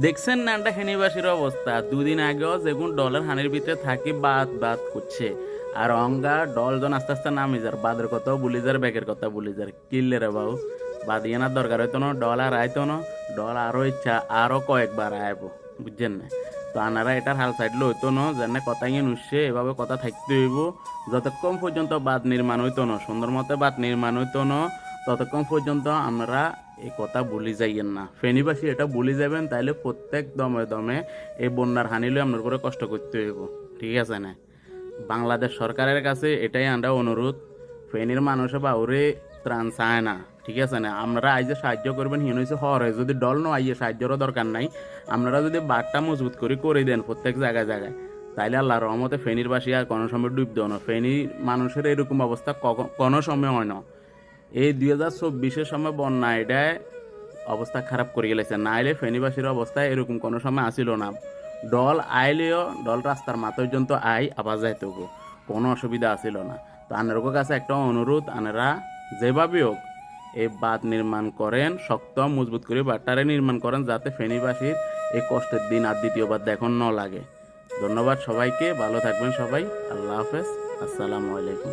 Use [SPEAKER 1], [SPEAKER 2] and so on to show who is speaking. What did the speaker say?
[SPEAKER 1] দেখছেন না এটা হেনিবাসীর অবস্থা? দুদিন আগেও যেগুন ডলার হানির ভিতরে থাকি বাদ বাদ করছে। আর অঙ্গা, ডল জন আস্তে আস্তে নামি যার। বাদের কথাও বলি যার ব্যাগের কথা বলি যার। কিনলে রে বাবু? বাদ ইয়ানার দরকার হইতো না, ডল আর আইতো না। ডল আরও ইচ্ছা, আরও কয়েকবার আইব। বুঝছেন না? তো আনারা এটার হাল সাইড লইতো না, যেন কথা ইয়ে নুসছে, এভাবে কথা থাকতে হইব। যতক্ষণ পর্যন্ত বাদ নির্মাণ হইতো না, সুন্দর মতে বাদ নির্মাণ হইতো না ততক্ষণ পর্যন্ত আমরা এই কথা বলি যাইয়েন না। ফেনীবাসী এটা বলি যাবেন, তাইলে প্রত্যেক দমে দমে এই বন্যার হানিলে আপনার করে কষ্ট করতে হইব। ঠিক আছে না? বাংলাদেশ সরকারের কাছে এটাই আমরা অনুরোধ, ফেনীর মানুষে বাউরে ত্রাণ চায় না। ঠিক আছে না? আপনারা আইজে সাহায্য করবেন, হিন হয়েছে হরে যদি ডল ন আইয়ে, সাহায্যেরও দরকার নাই। আপনারা যদি বাটটা মজবুত করে করে দেন প্রত্যেক জায়গায় জায়গায়, তাইলে আল্লাহ রহমতে ফেনীর বাসী আর কোনো সময় ডুব দেও না। ফেনী মানুষের এরকম অবস্থা কোনো সময় হয় না। এই দুই হাজার চব্বিশের সময় বন্যা অবস্থা খারাপ করে গেলেছে। না আইলে ফেনীবাসীর অবস্থা এরকম কোনো সময় আসিল না। ডল আইলেও ডল রাস্তার মাথা পর্যন্ত আই আবার হব কোনো অসুবিধা আসিল না। তো আনারোর কাছে একটা অনুরোধ আনারা যেভাবে হোক এই বাঁধ নির্মাণ করেন, শক্ত, মজবুত করে বাট্টারে নির্মাণ করেন যাতে ফেনীবাসীর এই কষ্টের দিন আর দ্বিতীয়বার দেখুন ন লাগে। ধন্যবাদ সবাইকে, ভালো থাকবেন সবাই। আল্লাহ হাফেজ। আসসালামু আলাইকুম।